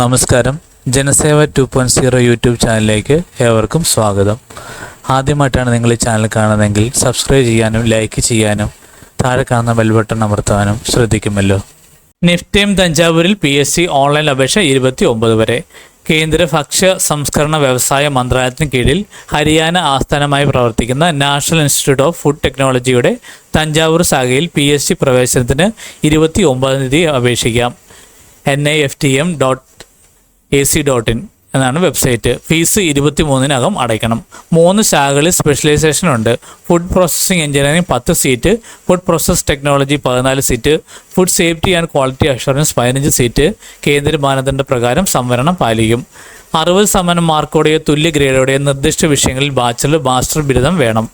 നമസ്കാരം. Janaseva two point zero YouTube ചാനലിലേക്ക് ഏവർക്കും സ്വാഗതം. ആദ്യമായിട്ടാണ് നിങ്ങൾ ഈ ചാനൽ കാണുന്നതെങ്കിൽ സബ്സ്ക്രൈബ് ചെയ്യാനും ലൈക്ക് ചെയ്യാനും താഴെ കാണുന്ന ബെൽ ബട്ടൺ അമർത്താനും ശ്രദ്ധിക്കുമല്ലോ. നിഫ്റ്റിയും തഞ്ചാവൂരിൽ പി എസ് സി ഓൺലൈൻ അപേക്ഷ ഇരുപത്തി ഒമ്പത് വരെ. കേന്ദ്ര ഭക്ഷ്യ സംസ്കരണ വ്യവസായ മന്ത്രാലയത്തിന് കീഴിൽ ഹരിയാന ആസ്ഥാനമായി പ്രവർത്തിക്കുന്ന നാഷണൽ ഇൻസ്റ്റിറ്റ്യൂട്ട് ഓഫ് ഫുഡ് ടെക്നോളജിയുടെ തഞ്ചാവൂർ ശാഖയിൽ പി എസ് സി പ്രവേശനത്തിന് ഇരുപത്തി ഒമ്പതാം തീയതി അപേക്ഷിക്കാം. N I F T M dot A C dot in എന്നാണ് വെബ്സൈറ്റ് ഫീസ് ഇരുപത്തി മൂന്നിനകം അടയ്ക്കണം. മൂന്ന് ശാഖകളിൽ സ്പെഷ്യലൈസേഷൻ ഉണ്ട്. ഫുഡ് പ്രോസസ്സിംഗ് എഞ്ചിനീയറിംഗ് പത്ത് സീറ്റ് ഫുഡ് പ്രോസസ് ടെക്നോളജി പതിനാല് seat food safety and quality assurance പതിനഞ്ച് സീറ്റ് കേന്ദ്ര മാനദണ്ഡ പ്രകാരം സംവരണം പാലിക്കും. അറുപത് ശതമാനം മാർക്കോടെയോ തുല്യ ഗ്രേഡോടെയോ നിർദ്ദിഷ്ട വിഷയങ്ങളിൽ ബാച്ചലർ മാസ്റ്റർ ബിരുദം വേണം.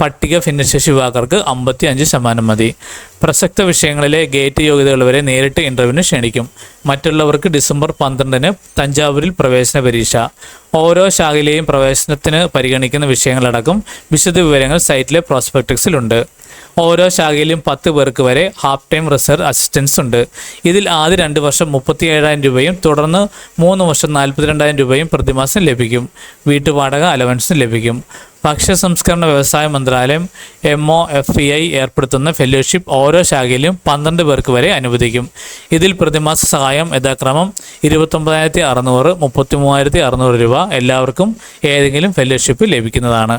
പട്ടിക ഭിന്നശേഷി വിഭാഗക്കാർക്ക് അമ്പത്തി അഞ്ച് ശതമാനം മതി. പ്രസക്ത വിഷയങ്ങളിലെ ഗേറ്റ് യോഗ്യതകൾ വരെ നേരിട്ട് ഇന്റർവ്യൂവിന് ക്ഷണിക്കും. മറ്റുള്ളവർക്ക് ഡിസംബർ പന്ത്രണ്ടിന് തഞ്ചാവൂരിൽ പ്രവേശന പരീക്ഷ. ഓരോ ശാഖയിലെയും പ്രവേശനത്തിന് പരിഗണിക്കുന്ന വിഷയങ്ങളടക്കം വിശദ വിവരങ്ങൾ സൈറ്റിലെ പ്രോസ്പെക്ടക്സിലുണ്ട് ഓരോ ശാഖയിലും പത്ത് പേർക്ക് വരെ ഹാഫ് ടൈം റിസർവ് അസിസ്റ്റൻസ് ഉണ്ട്. ഇതിൽ ആദ്യ രണ്ട് വർഷം മുപ്പത്തി ഏഴായിരം രൂപയും തുടർന്ന് മൂന്ന് വർഷം നാൽപ്പത്തിരണ്ടായിരം രൂപയും പ്രതിമാസം ലഭിക്കും. വീട്ടുവാടക അലവൻസും ലഭിക്കും. ഭക്ഷ്യ സംസ്കരണ വ്യവസായ മന്ത്രാലയം M O F E I ഏർപ്പെടുത്തുന്ന ഫെലോഷിപ്പ് ഓരോ ശാഖയിലും പന്ത്രണ്ട് പേർക്ക് വരെ അനുവദിക്കും. ഇതിൽ പ്രതിമാസ സഹായം യഥാക്രമം ഇരുപത്തൊമ്പതിനായിരത്തി അറുന്നൂറ് മുപ്പത്തി മൂവായിരത്തി അറുന്നൂറ് രൂപ എല്ലാവർക്കും ഏതെങ്കിലും ഫെലോഷിപ്പ് ലഭിക്കുന്നതാണ്.